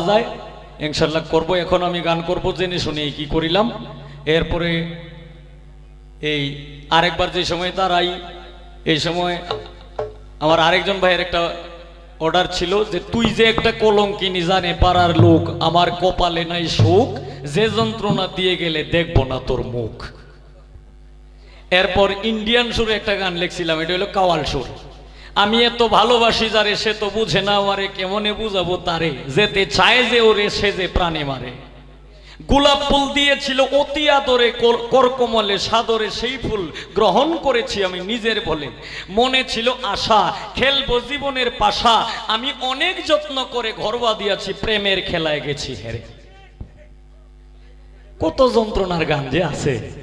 যায় ইনশাল্লাহ করব। এখন আমি গান করব, জেনে শুনে কি করিলাম। এরপরে এই আরেকবার যে সময় দাঁড়াই, এই সময় আমার আরেকজন ভাইয়ের একটা অর্ডার ছিল যে, তুই যে একটা কলঙ্কিনি জানে, পাড়ার লোক, আমার কপালে নাই সুখ যে যন্ত্রণা দিয়ে গেলে দেখব না তোর মুখ। এরপর ইন্ডিয়ান সুরে একটা গান লিখছিলাম, এটা হলো কাওয়াল সুর। আমি এত ভালোবাসি যারে, সে তো বুঝে না আমারে কেমনে বুঝাবো তারে। যেতে চায় যে ওরে, সে যে প্রাণে মারে। গোলাপ ফুল দিয়েছিল অতি আদরে, কর- করকমলে সাদরে সেই ফুল গ্রহণ করেছি আমি নিজের বলে। মনে ছিল আশা, খেলব জীবনের পাশা। আমি অনেক যত্ন করে ঘরবা দিয়াছি, প্রেমের খেলায় গেছি হেরে। কত যন্ত্রণার গান যে আছে।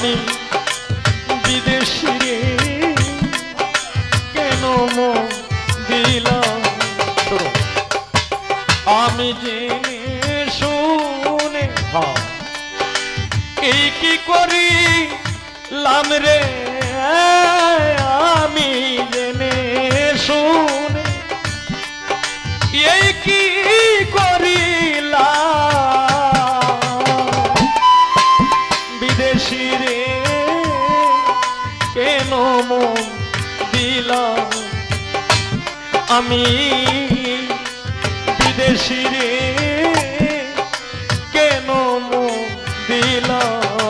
আমি বিদেশি রে, কেন দিলাম? আমি জেনে শুনে হ্যাঁ এই কি করি লাম রে? আমি আমি বিদেশি রে কেন দিলাম?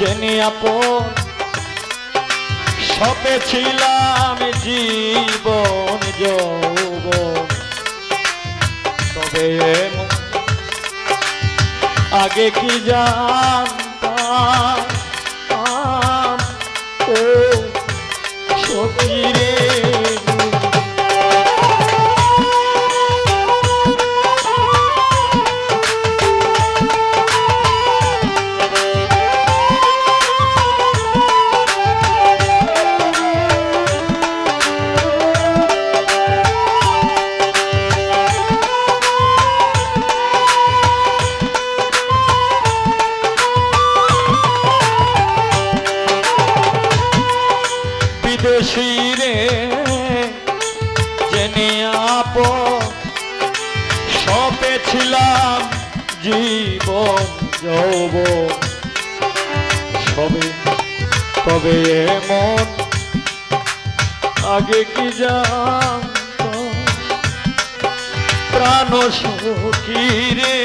জেনে আপন সপে ছিলাম জীবন যৌব তবে আগে কি জানতাম? আপ সপেছিলাম জীবন যৌব সবে তবে এমন আগে কি যাম প্রাণ সখী রে।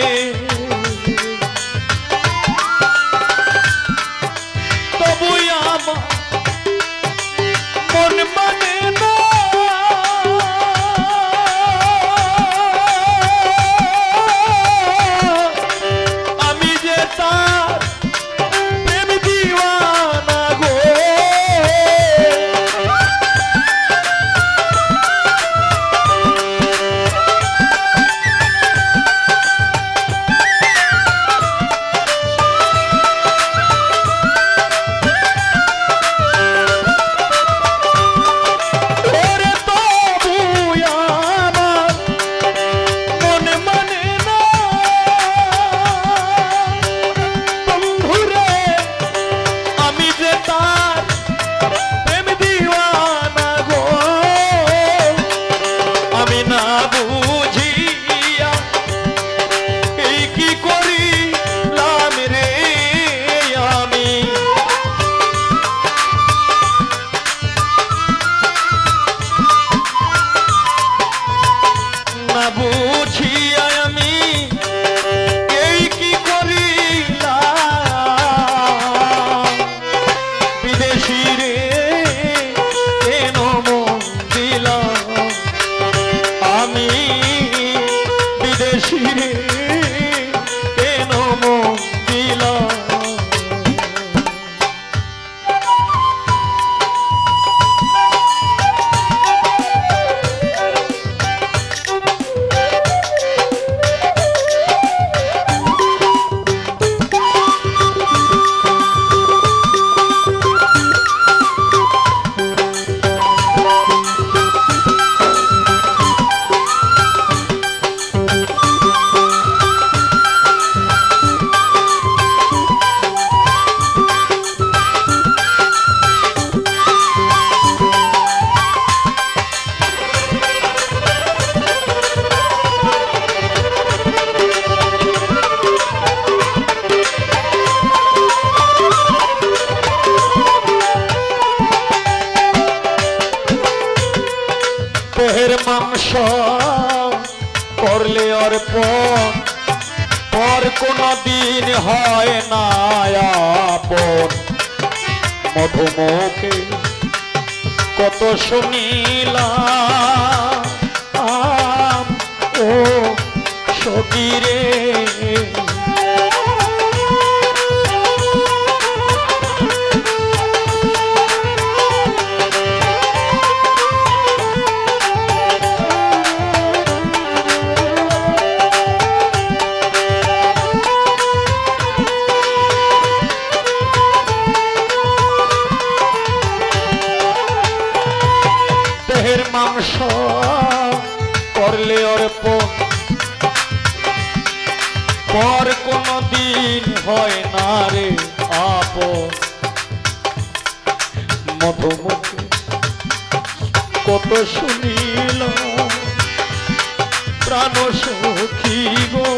মাংস করলে অর্পণ। পর কোনো দিন হয় না আপন। মধুমুখে কত শুনিলাম। ও সতীরে পর কোনো দিন হয় না রে আপ মধুমুখে কত শুনিল প্রাণ সুখী গো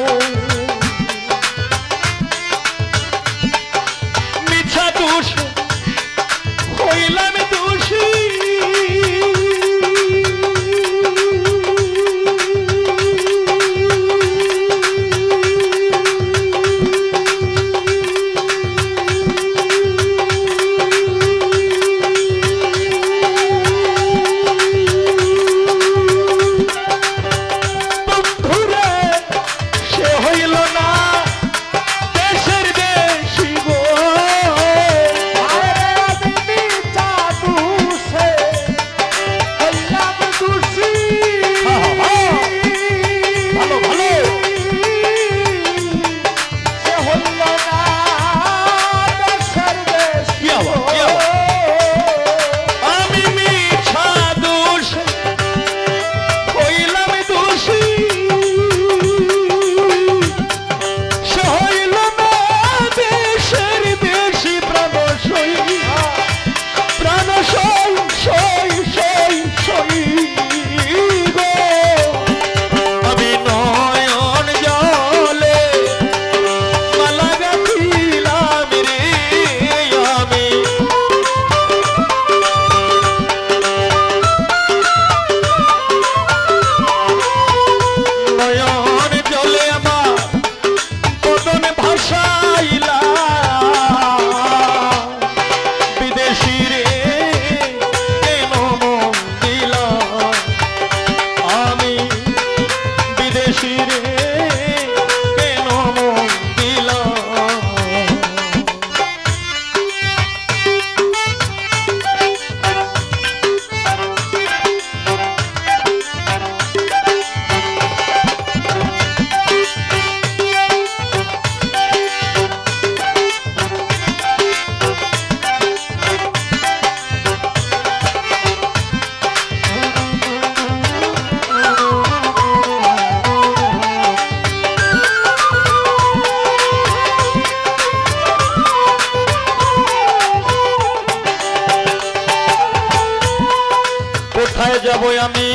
কোথায় যাব আমি?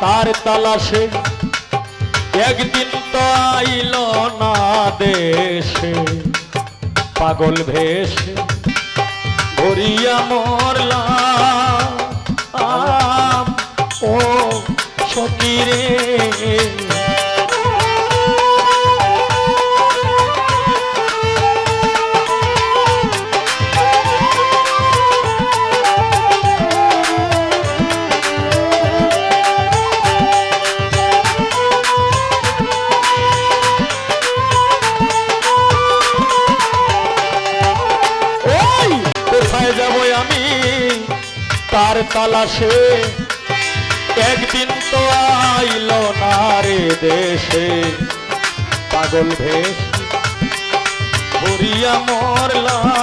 তার তালাশে একদিন তো আইল না দেশে। পাগল ভেসে ভরিয়া মরলাম ও সকিরে তালাশে। একদিন তো আইল না রে দেশে। পাগল ভেস হরিয়া মরলা